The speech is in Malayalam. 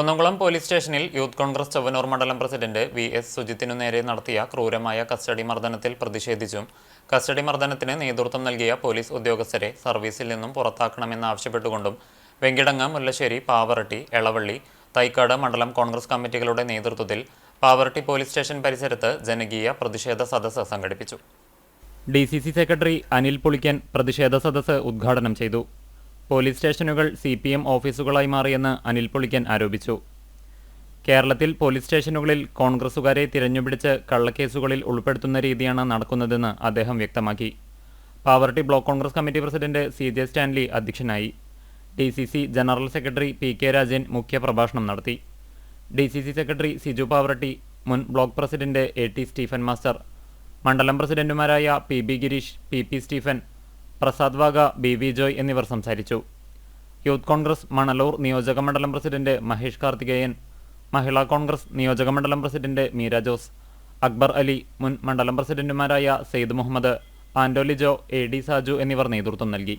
കുന്നംകുളം പോലീസ് സ്റ്റേഷനിൽ യൂത്ത് കോൺഗ്രസ് ചവനൂർ മണ്ഡലം പ്രസിഡന്റ് വി എസ് സുജിത്തിനു നേരെ നടത്തിയ ക്രൂരമായ കസ്റ്റഡി മർദ്ദനത്തിൽ പ്രതിഷേധിച്ചും കസ്റ്റഡി മർദ്ദനത്തിന് നേതൃത്വം നൽകിയ പോലീസ് ഉദ്യോഗസ്ഥരെ സർവീസിൽ നിന്നും പുറത്താക്കണമെന്നാവശ്യപ്പെട്ടുകൊണ്ടും വെങ്കിടങ്ങ് മുല്ലശ്ശേരി പാവറട്ടി എളവള്ളി തൈക്കാട് മണ്ഡലം കോൺഗ്രസ് കമ്മിറ്റികളുടെ നേതൃത്വത്തിൽ പാവറട്ടി പോലീസ് സ്റ്റേഷൻ പരിസരത്ത് ജനകീയ പ്രതിഷേധ സദസ്സ് സംഘടിപ്പിച്ചു. D C C secretary Anil Pulikkan പ്രതിഷേധ സദസ്സ് ഉദ്ഘാടനം ചെയ്തു. പോലീസ് സ്റ്റേഷനുകൾ സി പി എം ഓഫീസുകളായി മാറിയെന്ന് അനിൽ പൊളിക്കൻ ആരോപിച്ചു. കേരളത്തിൽ പോലീസ് സ്റ്റേഷനുകളിൽ കോൺഗ്രസുകാരെ തിരഞ്ഞുപിടിച്ച് കള്ളക്കേസുകളിൽ ഉൾപ്പെടുത്തുന്ന രീതിയാണ് നടക്കുന്നതെന്ന് അദ്ദേഹം വ്യക്തമാക്കി. Pavaratty block congress committee president C J Stanley അധ്യക്ഷനായി. D C C general secretary P K Rajan മുഖ്യപ്രഭാഷണം നടത്തി. D C C secretary Siju Pavaratty മുൻ block president A T Stephen master മണ്ഡലം പ്രസിഡന്റുമാരായ P B Girish P P Stephen Prasad Wagah B V Joy എന്നിവർ സംസാരിച്ചു. യൂത്ത് കോൺഗ്രസ് മണലൂർ നിയോജക മണ്ഡലം പ്രസിഡന്റ് മഹേഷ് കാർത്തികേയൻ മഹിളാ കോൺഗ്രസ് നിയോജക മണ്ഡലം പ്രസിഡന്റ് മീര ജോസ് അക്ബർ അലി മുൻ മണ്ഡലം പ്രസിഡന്റുമാരായ സെയ്ദ് മുഹമ്മദ് ആന്റോലി ജോ എ ഡി സാജു എന്നിവർ നേതൃത്വം നൽകി.